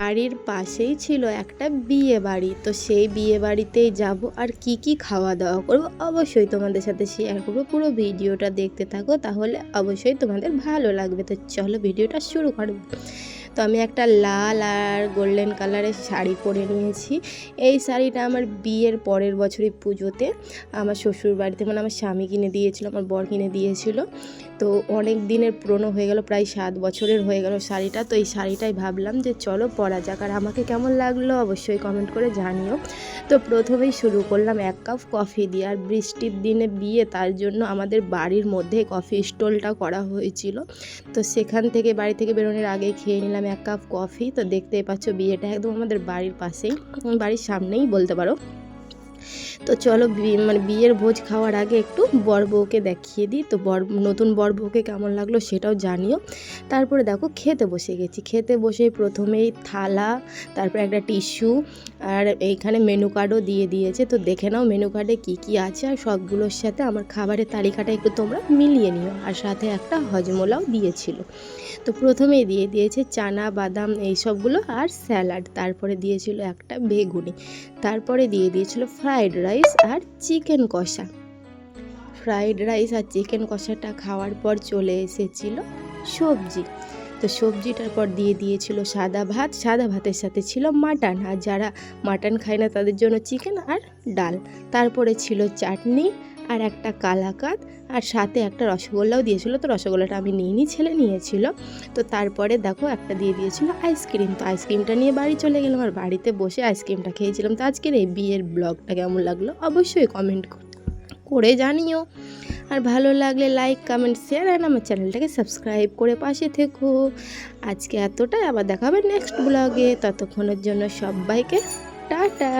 বাড়ির পাশেই ছিল একটা বিয়ে বাড়ি। তো সেই বিয়ে বাড়িতেই যাব আর কি কি খাওয়া দাওয়া করব অবশ্যই তোমাদের সাথে শেয়ার করব। পুরো ভিডিওটা দেখতে থাকো তাহলে অবশ্যই তোমাদের ভালো লাগবে। তো চলো ভিডিওটা শুরু করব তো আমি একটা লাল আর গোল্ডেন কালারের শাড়ি পরে নিয়েছি এই শাড়িটা আমার বিয়ের পরের বছরই পুজোতে আমার শ্বশুর বাড়িতে মানে আমার স্বামী কিনে দিয়েছিল, আমার বর কিনে দিয়েছিল। তো অনেক দিনের পুরনো হয়ে গেল, প্রায় সাত বছরের হয়ে গেল শাড়িটা। তো এই শাড়িটাই ভাবলাম যে চলো পরা যাক। আর আমাকে কেমন লাগল অবশ্যই কমেন্ট করে জানিও। তো প্রথমেই শুরু করলাম এক কাপ কফি দিয়ে। আর বৃষ্টির দিনে বিয়ে, তার জন্য আমাদের বাড়ির মধ্যে কফি স্টলটা করা হয়েছিল। তো সেখান থেকে, বাড়ি থেকে বেরোনোর আগে খেয়ে নিলাম এক কাপ কফি তো দেখতে পাচ্ছ বিয়েটা একদম আমাদের বাড়ির পাশেই, বাড়ির সামনেই বলতে পারো। তো চলো মানে বিয়ের ভোজ খাওয়ার আগে একটু বর বউকে দেখিয়ে দিই। তো বর, নতুন বর বউকে কেমন লাগল সেটাও জানিও। তারপরে দেখো খেতে বসে গেছি। খেতে বসে প্রথমেই থালা, তারপরে একটা টিস্যু, আর এইখানে মেনু কার্ডও দিয়ে দিয়েছে। তো দেখে নাও মেনু কার্ডে কী কী আছে, আর সবগুলোর সাথে আমার খাবারের তালিকাটা একটু তোমরা মিলিয়ে নিও। আর সাথে একটা হজমোলাও দিয়েছিল। তো প্রথমেই দিয়ে দিয়েছে চানা, বাদাম এই সবগুলো আর স্যালাড। তারপরে দিয়েছিল একটা বেগুনি। তারপরে দিয়ে দিয়েছিল ফ্রাইড রাইস আর চিকেন কষা। ফ্রাইড রাইস আর চিকেন কষাটা খাওয়ার পর চলে এসেছিল সবজি। তো সবজিটার পর দিয়ে দিয়েছিল সাদা ভাত। সাদা ভাতের সাথে ছিল মাটন। আর যারা মাটন খায় না তাদের জন্য চিকেন আর ডাল। তারপরে ছিল চাটনি আর একটা কালাকাত আর সাথে একটা রসগোল্লাও দিয়েছিল। তো রসগোল্লাটা আমি নিইনি, ছেলে নিয়েছিল। তো তারপরে দেখো একটা দিয়ে দিয়েছিল আইসক্রিম। তো আইসক্রিমটা নিয়ে বাড়ি চলে গেলাম আর বাড়িতে বসে আইসক্রিমটা খেয়েছিলাম। তো আজকের এই বিয়ের ব্লগটা কেমন লাগল অবশ্যই কমেন্ট করে জানিও। আর ভালো লাগলে লাইক কমেন্ট শেয়ার আর আমার চ্যানেলটাকে সাবস্ক্রাইব করে পাশে থেকো। আজকে এতটাই, আবার দেখাবে নেক্সট ব্লগে ততক্ষণের জন্য সবাইকে টাটা।